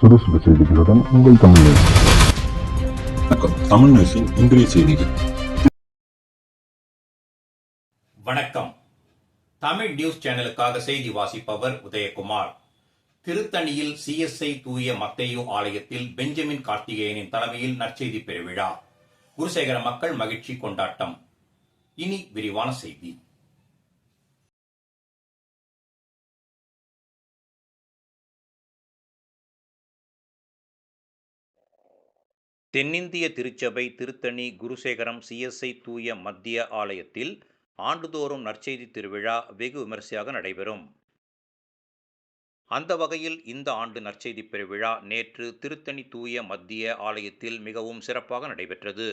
சுறுசுறு செய்திகளுடன் உங்கள் தமிழ் நியூஸ். வணக்கம். தமிழ் நியூஸின் இன்றைய செய்திகள். வணக்கம். தமிழ் நியூஸ் சேனலுக்காக செய்தி வாசிப்பவர் உதயகுமார். திருத்தணியில் சிஎஸ்ஐ தூய மத்தேயு ஆலயத்தில் பெஞ்சமின் கார்த்திகேயனின் தலைமையில் நற்செய்தி பெருவிழா. குருசேகர மக்கள் மகிழ்ச்சி கொண்டாட்டம். இனி விரிவான செய்தி. தென்னிந்திய திருச்சபை திருத்தணி குருசேகரம் சிஎஸ்ஐ தூய மத்திய ஆலயத்தில் ஆண்டுதோறும் நற்செய்தி திருவிழா வெகு விமரிசையாக நடைபெறும். அந்த வகையில் இந்த ஆண்டு நற்செய்தி பெருவிழா நேற்று திருத்தணி தூய மத்திய ஆலயத்தில் மிகவும் சிறப்பாக நடைபெற்றது.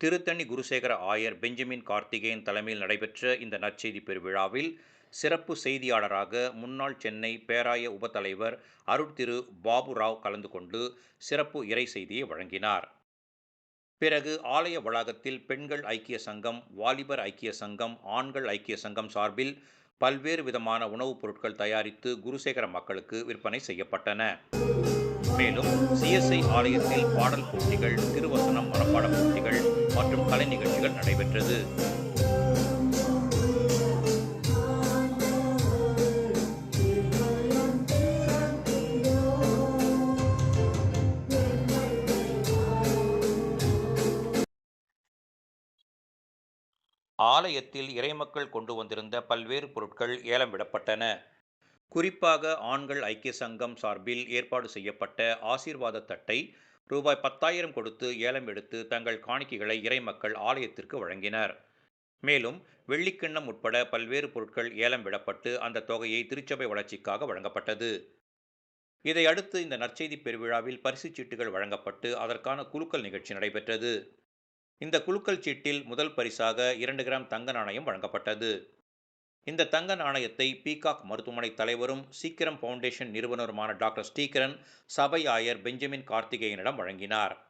திருத்தணி குருசேகர ஆயர் பெஞ்சமின் கார்த்திகேயன் தலைமையில் நடைபெற்ற இந்த நற்செய்தி பெருவிழாவில் சிறப்பு செய்தியாளராக முன்னாள் சென்னை பேராய உபத்தலைவர் அருட்திரு பாபுராவ் கலந்து கொண்டு சிறப்பு இறை செய்தியை வழங்கினார். பிறகு ஆலய வளாகத்தில் பெண்கள் ஐக்கிய சங்கம் வாலிபர் ஐக்கிய சங்கம் ஆண்கள் ஐக்கிய சங்கம் சார்பில் பல்வேறு விதமான உணவுப் பொருட்கள் தயாரித்து குருசேகர மக்களுக்கு விற்பனை செய்யப்பட்டன. மேலும் சிஎஸ்ஐ ஆலயத்தில் பாடல் போட்டிகள் திருவசனம் மனப்பாட போட்டிகள் மற்றும் கலை நிகழ்ச்சிகள் நடைபெற்றது. ஆலயத்தில் இறைமக்கள் கொண்டு வந்திருந்த பல்வேறு பொருட்கள் ஏலம் விடப்பட்டன. குறிப்பாக ஆண்கள் ஐக்கிய சங்கம் சார்பில் ஏற்பாடு செய்யப்பட்ட ஆசீர்வாத தட்டை ரூபாய் பத்தாயிரம் கொடுத்து ஏலம் எடுத்து தங்கள் காணிக்கைகளை இறைமக்கள் ஆலயத்திற்கு வழங்கினர். மேலும் வெள்ளிக்கிண்ணம் உட்பட பல்வேறு பொருட்கள் ஏலம் விடப்பட்டு அந்த தொகையை திருச்சபை வளர்ச்சிக்காக வழங்கப்பட்டது. இதையடுத்து இந்த நற்செய்தி பெருவிழாவில் பரிசுச் சீட்டுகள் வழங்கப்பட்டு அதற்கான குலுக்கல் நிகழ்ச்சி நடைபெற்றது. இந்த குலுக்கல் சீட்டில் முதல் பரிசாக இரண்டு கிராம் தங்க நாணயம் வழங்கப்பட்டது. இந்த தங்க நாணயத்தை பீகாக் மருத்துவமனை தலைவரும் சீக்கிரம் ஃபவுண்டேஷன் நிறுவனருமான டாக்டர் ஸ்ரீகரன் சபை ஆயர் பெஞ்சமின் கார்த்திகேயனிடம் வழங்கினார்.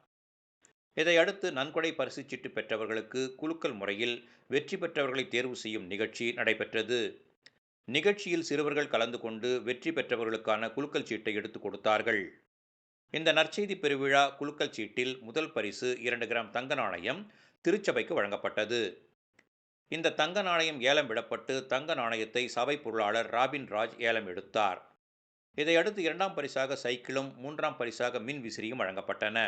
இதையடுத்து நன்கொடை பரிசு சீட்டு பெற்றவர்களுக்கு குலுக்கல் முறையில் வெற்றி பெற்றவர்களை தேர்வு செய்யும் நிகழ்ச்சி நடைபெற்றது. நிகழ்ச்சியில் சிறுவர்கள் கலந்து கொண்டு வெற்றி பெற்றவர்களுக்கான குலுக்கல் சீட்டை எடுத்துக் கொடுத்தார்கள். இந்த நற்செய்தி பெருவிழா குலுக்கல் சீட்டில் முதல் பரிசு இரண்டு கிராம் தங்க நாணயம் திருச்சபைக்கு வழங்கப்பட்டது. இந்த தங்க நாணயம் ஏலம் விடப்பட்டு தங்க நாணயத்தை சபை பொருளாளர் ராபின் ராஜ் ஏலம் எடுத்தார். இதையடுத்து இரண்டாம் பரிசாக சைக்கிளும் மூன்றாம் பரிசாக மின் விசிறியும் வழங்கப்பட்டன.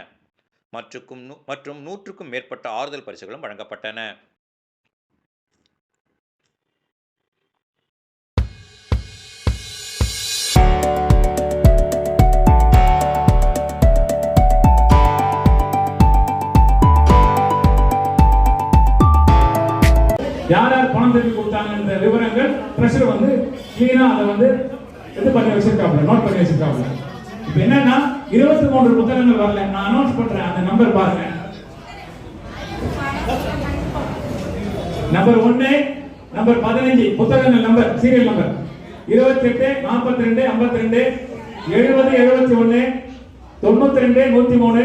மற்றும் மற்றும் நூற்றுக்கும் மேற்பட்ட ஆறுதல் பரிசுகளும் வழங்கப்பட்டன. யார் யார் பணம் திருப்பி கொடுத்தாங்கன்ற விவரங்கள் ட்ரெஷர் வந்து கிளீனாக அதை வந்து இது பண்ணி வச்சிருக்காப்ல நோட் பண்ணி வச்சிருக்காப்ல இப்போ என்னன்னா இருபத்தி மூன்று புத்தகங்கள் வரல. நான் அனௌன்ஸ் பண்றேன் அந்த நம்பர் பாருங்க. நம்பர் ஒன்னு நம்பர் பதினஞ்சு புத்தகங்கள் நம்பர் சீரியல் நம்பர் இருபத்தி எட்டு நாற்பத்தி ரெண்டு ஐம்பத்தி ரெண்டு எழுபது எழுபத்தி ஒன்று தொண்ணூத்தி ரெண்டு நூத்தி மூணு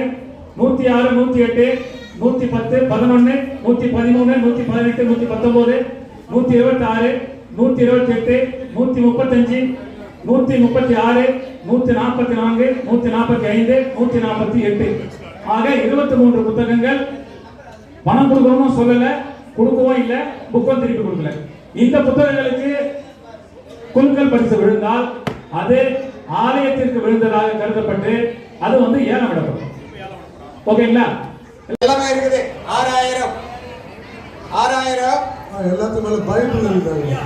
நூத்தி ஆறு நூத்தி எட்டு நூத்தி பத்து பதினொன்னு நூத்தி பதிமூணு நூத்தி பதினெட்டு நூத்தி பத்தொன்பது நூத்தி இருபத்தி ஆறு நூத்தி இருபத்தி எட்டு நூத்தி முப்பத்தஞ்சு நூத்தி முப்பத்தி ஆறு நூத்தி நாற்பத்தி நான்கு நூத்தி நாற்பத்தி ஐந்து நூத்தி நாற்பத்தி எட்டு. ஆக இருபத்தி மூன்று புத்தகங்கள் பணம் கொடுக்கணும்னு சொல்லல கொடுக்கவும் இல்ல புக்கம் திருப்பி கொடுக்கல. இந்த புத்தகங்களுக்கு குழுக்கள் பரிசு விழுந்தால் அது ஆலயத்திற்கு விழுந்ததாக கருதப்பட்டு அது வந்து ஏலம் விடப்படும் ஓகேங்களா? எல்லாமே இருக்குது ஆறாயிரம். ஆறாயிரம். ஆ, எல்லாத்துக்கும் மேல பைபிள் இருக்காங்க?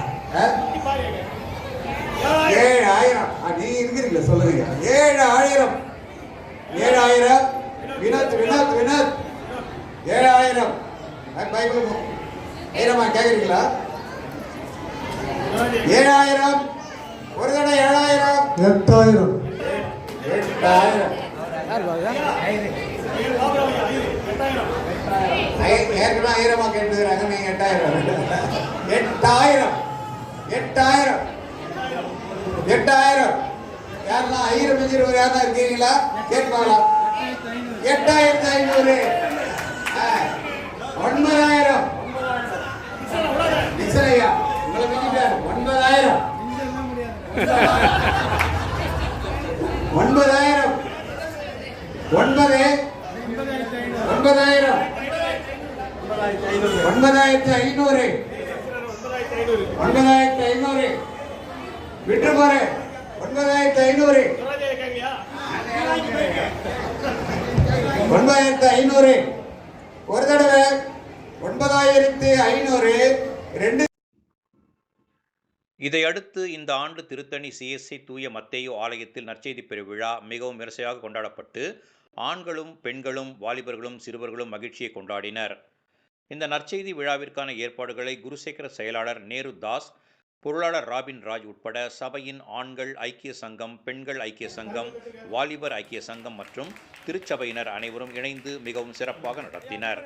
ஏழாயிரம். நீ இருக்கிறீங்களா சொல்லுங்க. ஏழாயிரம். ஏழாயிரம். வினோத் வினோத் வினோத் ஏழாயிரம். பைபிள் போ. ஐயரம்மா கேக்குறீங்களா? ஏழாயிரம். ஒரு தடவை ஏழாயிரம். எட்டாயிரம். எட்டாயிரம். ஏற்கனவே ஆயிரமா கேட்டுக்கிறாங்க நீங்க எட்டாயிரம். எட்டாயிரம். எட்டாயிரம். எட்டாயிரம். யாரெல்லாம் ஆயிரம் இருபது யாரா இருக்கீங்களா? கேட்பாங்களா? எட்டாயிரத்தி ஐநூறு. ஆ, ஒன்பதாயிரம். ஐயா உங்களை மிஞ்சிட்டாரு ஒன்பதாயிரம். ஒன்பதாயிரம். ஒன்பது. ஒன்பதாயிரம். ஒன்பதாயிரத்தி ஐநூறு. ஒன்பதாயிரத்தி ஐநூறு. விட்டு போறேன் ஒன்பதாயிரத்தி ஐநூறு. ஒன்பதாயிரத்தி ஐநூறு. ஒரு தடவை ஒன்பதாயிரத்தி ஐநூறு. ரெண்டு இதையடுத்து இந்த ஆண்டு திருத்தணி சிஎஸ்சி தூய மத்தேயு ஆலயத்தில் நற்செய்தி பெருவிழா மிகவும் விமர்சையாக கொண்டாடப்பட்டு ஆண்களும் பெண்களும் வாலிபர்களும் சிறுவர்களும் மகிழ்ச்சியை கொண்டாடினர். இந்த நற்செய்தி விழாவிற்கான ஏற்பாடுகளை குருசேகர செயலாளர் நேரு தாஸ் பொருளாளர் ராபின் ராஜ் உட்பட சபையின் ஆண்கள் ஐக்கிய சங்கம் பெண்கள் ஐக்கிய சங்கம் வாலிபர் ஐக்கிய சங்கம் மற்றும் திருச்சபையினர் அனைவரும் இணைந்து மிகவும் சிறப்பாக நடத்தினர்.